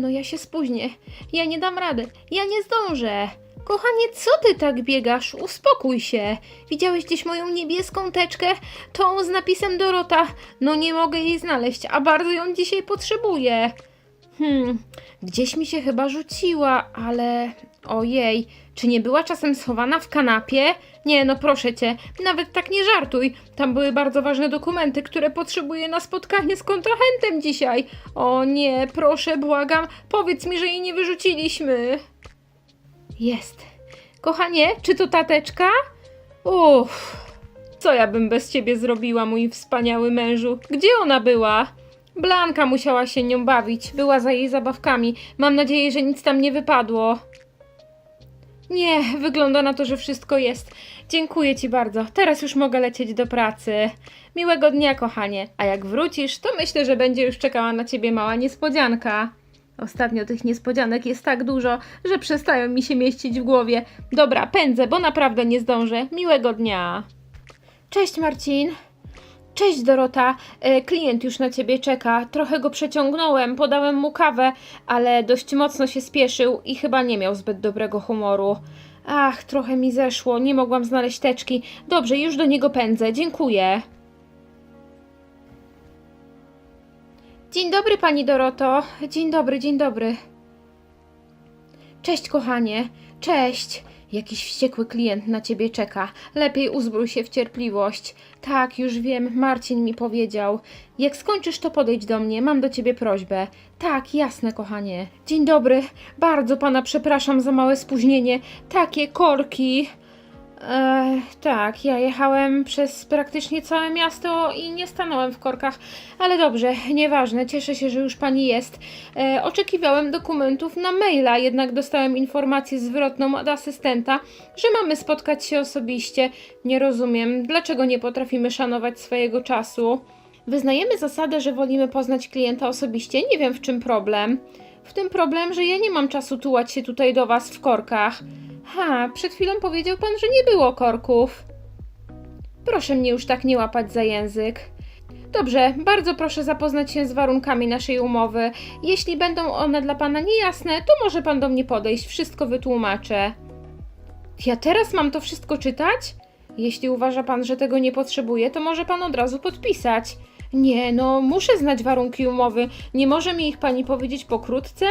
No, ja się spóźnię. Ja nie dam rady. Ja nie zdążę. Kochanie, co ty tak biegasz? Uspokój się. Widziałeś gdzieś moją niebieską teczkę? Tą z napisem Dorota. No nie mogę jej znaleźć, a bardzo ją dzisiaj potrzebuję. Hmm, gdzieś mi się chyba rzuciła, ale ojej, czy nie była czasem schowana w kanapie? Nie, no proszę cię, nawet tak nie żartuj. Tam były bardzo ważne dokumenty, które potrzebuję na spotkanie z kontrahentem dzisiaj. O nie, proszę, błagam, powiedz mi, że jej nie wyrzuciliśmy. Jest. Kochanie, czy to tateczka? Uff, co ja bym bez ciebie zrobiła, mój wspaniały mężu? Gdzie ona była? Blanka musiała się nią bawić, była za jej zabawkami. Mam nadzieję, że nic tam nie wypadło. Nie, wygląda na to, że wszystko jest. Dziękuję ci bardzo. Teraz już mogę lecieć do pracy. Miłego dnia, kochanie. A jak wrócisz, to myślę, że będzie już czekała na ciebie mała niespodzianka. Ostatnio tych niespodzianek jest tak dużo, że przestają mi się mieścić w głowie. Dobra, pędzę, bo naprawdę nie zdążę. Miłego dnia. Cześć, Marcin. Cześć Dorota, E, klient już na ciebie czeka. Trochę go przeciągnąłem, podałem mu kawę, ale dość mocno się spieszył i chyba nie miał zbyt dobrego humoru. Ach, trochę mi zeszło, nie mogłam znaleźć teczki. Dobrze, już do niego pędzę, dziękuję. Dzień dobry, pani Doroto. Dzień dobry, dzień dobry. Cześć, kochanie. Cześć. Jakiś wściekły klient na ciebie czeka. Lepiej uzbrój się w cierpliwość. Tak, już wiem, Marcin mi powiedział. Jak skończysz, to podejdź do mnie, mam do ciebie prośbę. Tak, jasne, kochanie. Dzień dobry. Bardzo pana przepraszam za małe spóźnienie. Takie korki. E, tak, ja jechałem przez praktycznie całe miasto i nie stanąłem w korkach, ale dobrze, nieważne, cieszę się, że już pani jest. E, oczekiwałem dokumentów na maila, jednak dostałem informację zwrotną od asystenta, że mamy spotkać się osobiście. Nie rozumiem, dlaczego nie potrafimy szanować swojego czasu. Wyznajemy zasadę, że wolimy poznać klienta osobiście, nie wiem w czym problem. W tym problem, że ja nie mam czasu tułać się tutaj do was w korkach. Ha, przed chwilą powiedział pan, że nie było korków. Proszę mnie już tak nie łapać za język. Dobrze, bardzo proszę zapoznać się z warunkami naszej umowy. Jeśli będą one dla pana niejasne, to może pan do mnie podejść, wszystko wytłumaczę. Ja teraz mam to wszystko czytać? Jeśli uważa pan, że tego nie potrzebuje, to może pan od razu podpisać. Nie, no, muszę znać warunki umowy. Nie może mi ich pani powiedzieć pokrótce?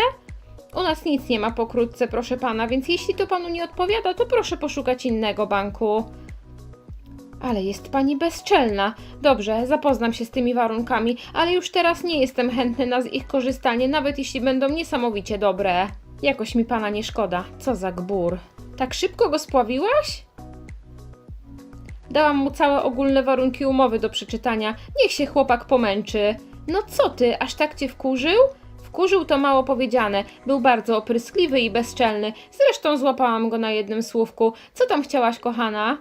U nas nic nie ma pokrótce, proszę pana, więc jeśli to panu nie odpowiada, to proszę poszukać innego banku. Ale jest pani bezczelna. Dobrze, zapoznam się z tymi warunkami, ale już teraz nie jestem chętny na ich korzystanie, nawet jeśli będą niesamowicie dobre. Jakoś mi pana nie szkoda. Co za gbur. Tak szybko go spławiłaś? Dałam mu całe ogólne warunki umowy do przeczytania. Niech się chłopak pomęczy. No co ty, aż tak cię wkurzył? Wkurzył to mało powiedziane. Był bardzo opryskliwy i bezczelny. Zresztą złapałam go na jednym słówku. Co tam chciałaś, kochana?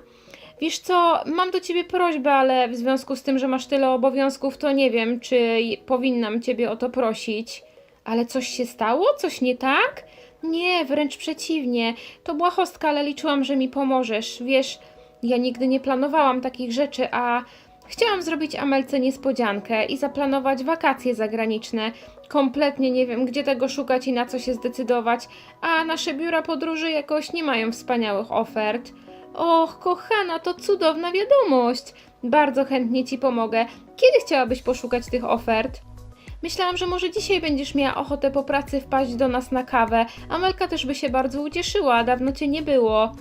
Wiesz co, mam do ciebie prośbę, ale w związku z tym, że masz tyle obowiązków, to nie wiem, czy powinnam ciebie o to prosić. Ale coś się stało? Coś nie tak? Nie, wręcz przeciwnie. To błahostka, ale liczyłam, że mi pomożesz. Wiesz, ja nigdy nie planowałam takich rzeczy, a chciałam zrobić Amelce niespodziankę i zaplanować wakacje zagraniczne. Kompletnie nie wiem, gdzie tego szukać i na co się zdecydować, a nasze biura podróży jakoś nie mają wspaniałych ofert. Och, kochana, to cudowna wiadomość. Bardzo chętnie ci pomogę. Kiedy chciałabyś poszukać tych ofert? Myślałam, że może dzisiaj będziesz miała ochotę po pracy wpaść do nas na kawę. Amelka też by się bardzo ucieszyła, dawno cię nie było.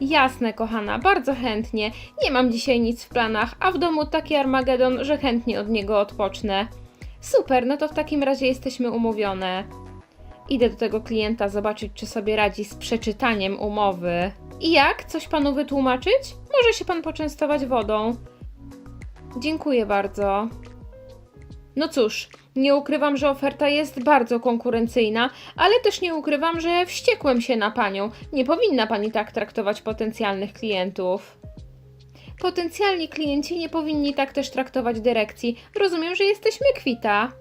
Jasne, kochana, bardzo chętnie. Nie mam dzisiaj nic w planach, a w domu taki Armagedon, że chętnie od niego odpocznę. Super, no to w takim razie jesteśmy umówione. Idę do tego klienta zobaczyć, czy sobie radzi z przeczytaniem umowy. I jak? Coś panu wytłumaczyć? Może się pan poczęstować wodą. Dziękuję bardzo. No cóż, nie ukrywam, że oferta jest bardzo konkurencyjna, ale też nie ukrywam, że wściekłem się na panią. Nie powinna pani tak traktować potencjalnych klientów. Potencjalni klienci nie powinni tak też traktować dyrekcji. Rozumiem, że jesteśmy kwita.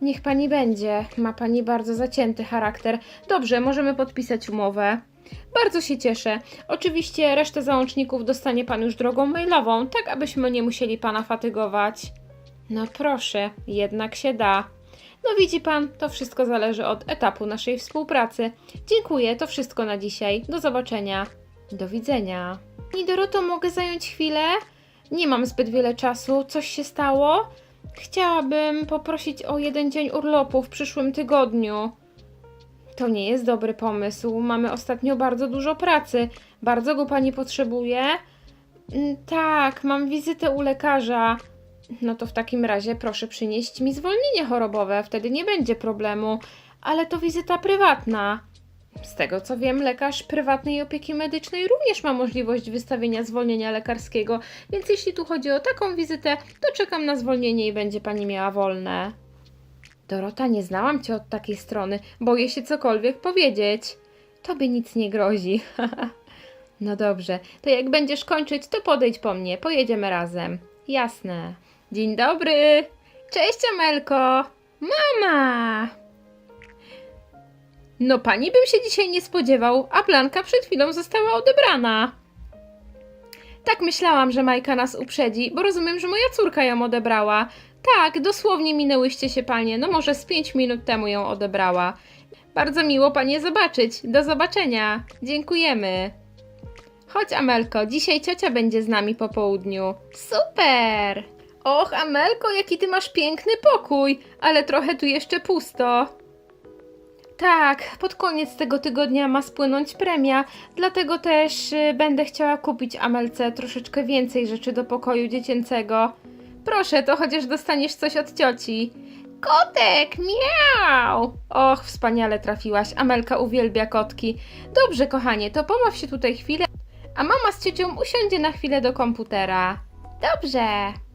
Niech pani będzie. Ma pani bardzo zacięty charakter. Dobrze, możemy podpisać umowę. Bardzo się cieszę. Oczywiście resztę załączników dostanie pan już drogą mailową, tak abyśmy nie musieli pana fatygować. No proszę, jednak się da. No widzi pan, to wszystko zależy od etapu naszej współpracy. Dziękuję, to wszystko na dzisiaj. Do zobaczenia. Do widzenia. Pani Doroto, mogę zająć chwilę? Nie mam zbyt wiele czasu. Coś się stało? Chciałabym poprosić o jeden dzień urlopu w przyszłym tygodniu. To nie jest dobry pomysł. Mamy ostatnio bardzo dużo pracy. Bardzo go pani potrzebuje? Mm, Tak, mam wizytę u lekarza. No to w takim razie proszę przynieść mi zwolnienie chorobowe, wtedy nie będzie problemu. Ale to wizyta prywatna. Z tego co wiem, lekarz prywatnej opieki medycznej również ma możliwość wystawienia zwolnienia lekarskiego, więc jeśli tu chodzi o taką wizytę, to czekam na zwolnienie i będzie pani miała wolne. Dorota, nie znałam cię od takiej strony. Boję się cokolwiek powiedzieć. Tobie nic nie grozi. no dobrze, to jak będziesz kończyć, to podejdź po mnie. Pojedziemy razem. Jasne. Dzień dobry. Cześć, Amelko. Mama. No pani bym się dzisiaj nie spodziewał, a Blanka przed chwilą została odebrana. Tak myślałam, że Majka nas uprzedzi, bo rozumiem, że moja córka ją odebrała. Tak, dosłownie minęłyście się panie, no może z pięć minut temu ją odebrała. Bardzo miło panie zobaczyć. Do zobaczenia. Dziękujemy. Chodź Amelko, dzisiaj ciocia będzie z nami po południu. Super! Och Amelko, jaki ty masz piękny pokój, ale trochę tu jeszcze pusto. Tak, pod koniec tego tygodnia ma spłynąć premia, dlatego też y, będę chciała kupić Amelce troszeczkę więcej rzeczy do pokoju dziecięcego. Proszę, to chociaż dostaniesz coś od cioci. Kotek, miau! Och, wspaniale trafiłaś. Amelka uwielbia kotki. Dobrze, kochanie, to pobaw się tutaj chwilę, a mama z ciocią usiądzie na chwilę do komputera. Dobrze.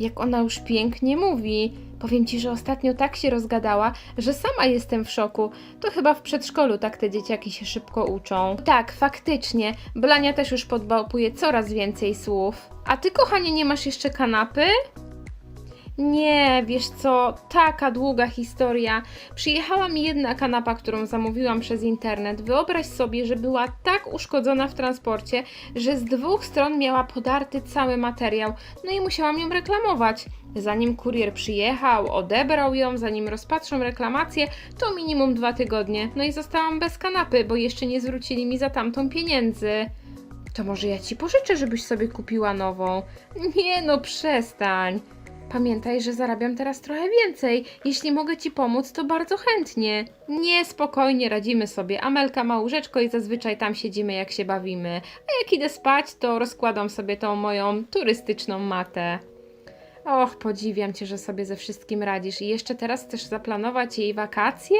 Jak ona już pięknie mówi. Powiem ci, że ostatnio tak się rozgadała, że sama jestem w szoku. To chyba w przedszkolu tak te dzieciaki się szybko uczą. Tak, faktycznie. Blania też już podbałpuje coraz więcej słów. A ty, kochanie, nie masz jeszcze kanapy? Nie, wiesz co, taka długa historia. Przyjechała mi jedna kanapa, którą zamówiłam przez internet. Wyobraź sobie, że była tak uszkodzona w transporcie, że z dwóch stron miała podarty cały materiał. No i musiałam ją reklamować. Zanim kurier przyjechał, odebrał ją, zanim rozpatrzą reklamację, to minimum dwa tygodnie. No i zostałam bez kanapy, bo jeszcze nie zwrócili mi za tamtą pieniędzy. To może ja ci pożyczę, żebyś sobie kupiła nową. Nie no, przestań. Pamiętaj, że zarabiam teraz trochę więcej. Jeśli mogę ci pomóc, to bardzo chętnie. Nie, spokojnie radzimy sobie. Amelka ma łóżeczko i zazwyczaj tam siedzimy, jak się bawimy. A jak idę spać, to rozkładam sobie tą moją turystyczną matę. Och, podziwiam cię, że sobie ze wszystkim radzisz. I jeszcze teraz chcesz zaplanować jej wakacje?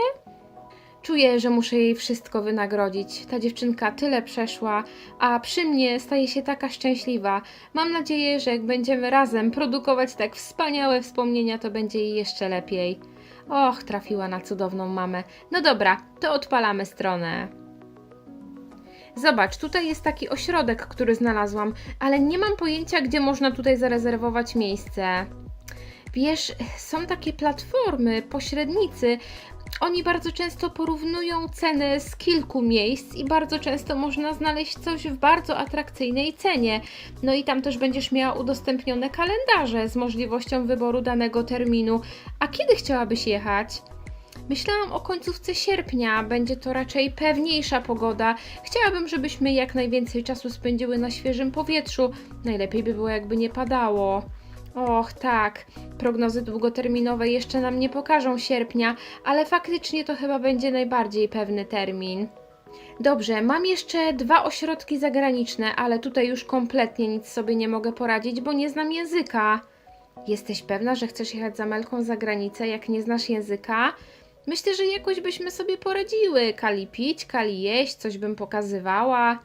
Czuję, że muszę jej wszystko wynagrodzić. Ta dziewczynka tyle przeszła, a przy mnie staje się taka szczęśliwa. Mam nadzieję, że jak będziemy razem produkować tak wspaniałe wspomnienia, to będzie jej jeszcze lepiej. Och, trafiła na cudowną mamę. No dobra, to odpalamy stronę. Zobacz, tutaj jest taki ośrodek, który znalazłam, ale nie mam pojęcia, gdzie można tutaj zarezerwować miejsce. Wiesz, są takie platformy, pośrednicy. Oni bardzo często porównują ceny z kilku miejsc i bardzo często można znaleźć coś w bardzo atrakcyjnej cenie. No i tam też będziesz miała udostępnione kalendarze z możliwością wyboru danego terminu. A kiedy chciałabyś jechać? Myślałam o końcówce sierpnia, będzie to raczej pewniejsza pogoda. Chciałabym, żebyśmy jak najwięcej czasu spędziły na świeżym powietrzu. Najlepiej by było, jakby nie padało. Och, tak, prognozy długoterminowe jeszcze nam nie pokażą sierpnia, ale faktycznie to chyba będzie najbardziej pewny termin. Dobrze, mam jeszcze dwa ośrodki zagraniczne, ale tutaj już kompletnie nic sobie nie mogę poradzić, bo nie znam języka. Jesteś pewna, że chcesz jechać za Melką za granicę, jak nie znasz języka? Myślę, że jakoś byśmy sobie poradziły. Kali pić, kali jeść, coś bym pokazywała.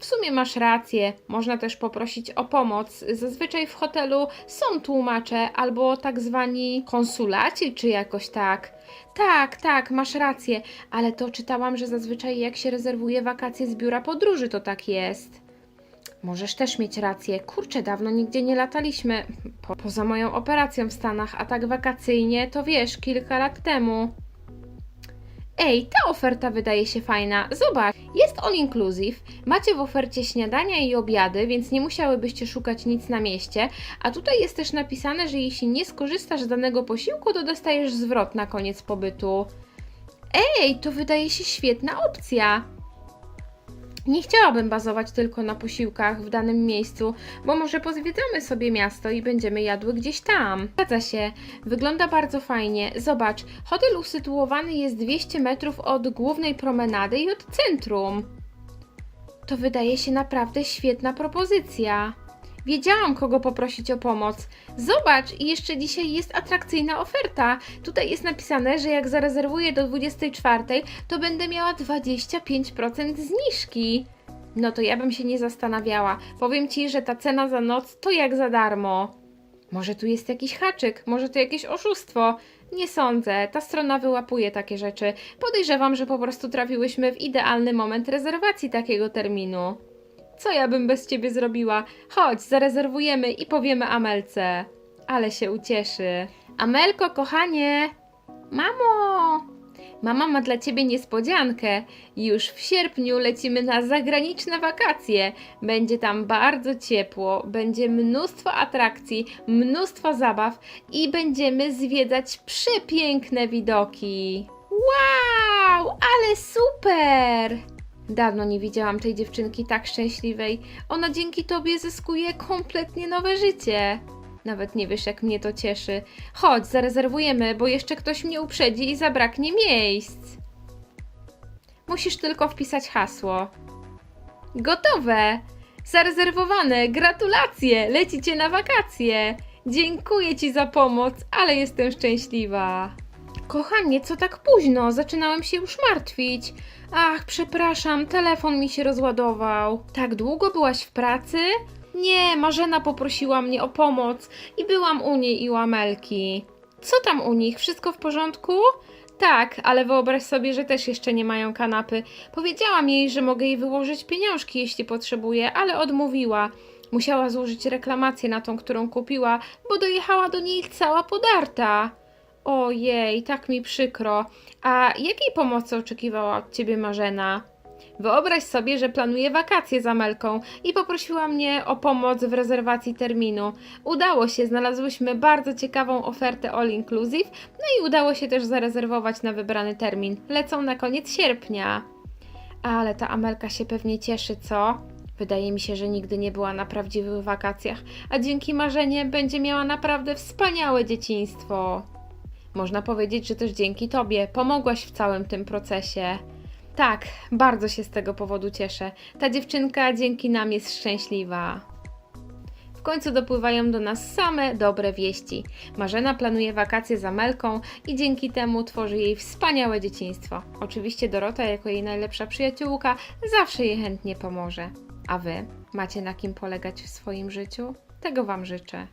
W sumie masz rację, można też poprosić o pomoc. Zazwyczaj w hotelu są tłumacze albo tak zwani konsulaci, czy jakoś tak. Tak, tak, masz rację, ale to czytałam, że zazwyczaj jak się rezerwuje wakacje z biura podróży, to tak jest. Możesz też mieć rację. Kurczę, dawno nigdzie nie lataliśmy. Po, poza moją operacją w Stanach, a tak wakacyjnie, to wiesz, kilka lat temu. Ej, ta oferta wydaje się fajna. Zobacz, jest all inclusive. Macie w ofercie śniadania i obiady, więc nie musiałybyście szukać nic na mieście. A tutaj jest też napisane, że jeśli nie skorzystasz z danego posiłku, to dostajesz zwrot na koniec pobytu. Ej, to wydaje się świetna opcja. Nie chciałabym bazować tylko na posiłkach w danym miejscu, bo może pozwiedzamy sobie miasto i będziemy jadły gdzieś tam. Zgadza się, wygląda bardzo fajnie. Zobacz, hotel usytuowany jest 200 metrów od głównej promenady i od centrum. To wydaje się naprawdę świetna propozycja. Wiedziałam, kogo poprosić o pomoc. Zobacz, i jeszcze dzisiaj jest atrakcyjna oferta. Tutaj jest napisane, że jak zarezerwuję do 24, to będę miała 25% zniżki. No to ja bym się nie zastanawiała. Powiem ci, że ta cena za noc to jak za darmo. Może tu jest jakiś haczyk, może to jakieś oszustwo. Nie sądzę, ta strona wyłapuje takie rzeczy. Podejrzewam, że po prostu trafiłyśmy w idealny moment rezerwacji takiego terminu. Co ja bym bez ciebie zrobiła? Chodź, zarezerwujemy i powiemy Amelce. Ale się ucieszy. Amelko, kochanie! Mamo! Mama ma dla ciebie niespodziankę. Już w sierpniu lecimy na zagraniczne wakacje. Będzie tam bardzo ciepło, będzie mnóstwo atrakcji, mnóstwo zabaw i będziemy zwiedzać przepiękne widoki. Wow, ale super! Dawno nie widziałam tej dziewczynki tak szczęśliwej. Ona dzięki tobie zyskuje kompletnie nowe życie. Nawet nie wiesz, jak mnie to cieszy. Chodź, zarezerwujemy, bo jeszcze ktoś mnie uprzedzi i zabraknie miejsc. Musisz tylko wpisać hasło. Gotowe! Zarezerwowane! Gratulacje! Lecicie na wakacje! Dziękuję ci za pomoc, ale jestem szczęśliwa. Kochanie, co tak późno? Zaczynałem się już martwić. Ach, przepraszam, telefon mi się rozładował. Tak długo byłaś w pracy? Nie, Marzena poprosiła mnie o pomoc i byłam u niej i u Amelki. Co tam u nich? Wszystko w porządku? Tak, ale wyobraź sobie, że też jeszcze nie mają kanapy. Powiedziałam jej, że mogę jej wyłożyć pieniążki, jeśli potrzebuje, ale odmówiła. Musiała złożyć reklamację na tą, którą kupiła, bo dojechała do niej cała podarta. Ojej, tak mi przykro. A jakiej pomocy oczekiwała od ciebie Marzena? Wyobraź sobie, że planuję wakacje z Amelką i poprosiła mnie o pomoc w rezerwacji terminu. Udało się, znalazłyśmy bardzo ciekawą ofertę all inclusive, no i udało się też zarezerwować na wybrany termin. Lecą na koniec sierpnia. Ale ta Amelka się pewnie cieszy, co? Wydaje mi się, że nigdy nie była na prawdziwych wakacjach, a dzięki marzenie będzie miała naprawdę wspaniałe dzieciństwo. Można powiedzieć, że też dzięki Tobie pomogłaś w całym tym procesie. Tak, bardzo się z tego powodu cieszę. Ta dziewczynka dzięki nam jest szczęśliwa. W końcu dopływają do nas same dobre wieści. Marzena planuje wakacje z Amelką i dzięki temu tworzy jej wspaniałe dzieciństwo. Oczywiście Dorota, jako jej najlepsza przyjaciółka, zawsze jej chętnie pomoże. A Wy macie na kim polegać w swoim życiu? Tego Wam życzę.